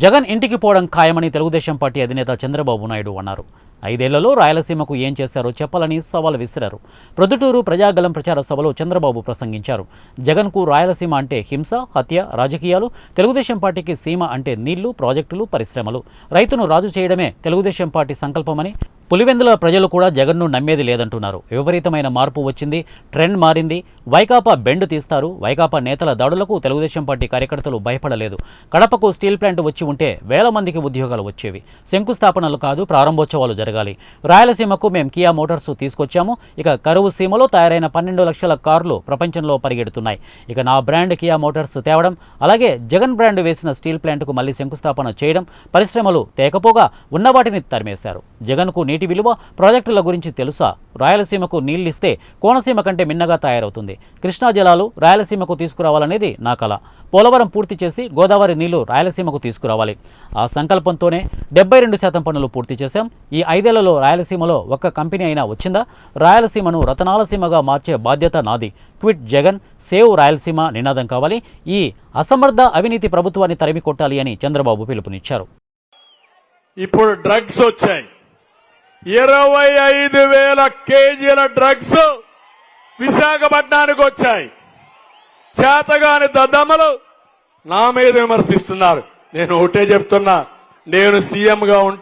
జగన్ ఇంటికి పోవడం ఖాయమని తెలుగుదేశం పార్టీ అధినేత చంద్రబాబు నాయుడు అన్నారు. ఐదేళ్ళలో రాయలసీమకు ఏం చేశారో చెప్పాలని సవాల్ విసిరారు. ప్రొద్దుటూరు ప్రజాగలం ప్రచార సభలో చంద్రబాబు ప్రసంగించారు. జగన్కు రాయలసీమ అంటే హింస హత్య రాజకీయాలు తెలుగుదేశం పార్టీకి సీమ అంటే నీళ్ళు ప్రాజెక్టులు పరిశ్రమలు. రైతును రాజు చేయడమే తెలుగుదేశం పార్టీ సంకల్పమని పులివెందుల ప్రజలు కూడా జగన్ను నమ్మేది లేదంటున్నారు. విపరీతమైన మార్పు వచ్చింది ట్రెండ్ మారింది. వైకాపా బెండ్ తీస్తారు. వైకాపా నేతల దాడులకు తెలుగుదేశం పార్టీ కార్యకర్తలు భయపడలేదు. కడపకు స్టీల్ ప్లాంట్ వచ్చి ఉంటే వేల మందికి ఉద్యోగాలు వచ్చేవి. శంకుస్థాపనలు కాదు ప్రారంభోత్సవాలు జరగాలి. రాయలసీమకు మేము కియా మోటార్స్ తీసుకొచ్చాము. ఇక కరువు సీమలో తయారైన పన్నెండు లక్షల కార్లు ప్రపంచంలో పరిగెడుతున్నాయి. ఇక నా బ్రాండ్ కియా మోటార్స్ తేవడం అలాగే జగన్ బ్రాండ్ వేసిన స్టీల్ ప్లాంట్కు మళ్ళీ శంకుస్థాపన చేయడం పరిశ్రమలు తేకపోగా ఉన్న వాటిని తరిమేశారు. జగన్కు నీటి విలువ ప్రాజెక్టుల గురించి తెలుసా? రాయలసీమకు నీళ్ళిస్తే కోనసీమ కంటే మిన్నగా తయారవుతుంది. కృష్ణా జలాలు రాయలసీమకు తీసుకురావాలనేది నా కల. పోలవరం పూర్తి చేసి గోదావరి నీళ్ళు రాయలసీమకు తీసుకురావాలి. ఆ సంకల్పంతోనే డెబ్బై రెండు శాతం పనులు పూర్తి చేశాం. ఈ ఐదేళ్ళలో రాయలసీమలో ఒక్క కంపెనీ అయినా వచ్చిందా? రాయలసీమను రతనాలసీమగా మార్చే బాధ్యత నాది. క్విట్ జగన్ సేవ్ రాయలసీమ నినాదం కావాలి. ఈ అసమర్థ అవినీతి ప్రభుత్వాన్ని తరిమి కొట్టాలి అని చంద్రబాబు పిలుపునిచ్చారు. ఇప్పుడు డ్రగ్స్ వచ్చాయి. ఇరవై ఐదు వేల కేజీల డ్రగ్స్ విశాఖపట్నానికి వచ్చాయి. చేతగాని దద్దమ్మలు నా మీద విమర్శిస్తున్నారు. నేను ఒకటే చెప్తున్నా నేను సీఎంగా ఉంటే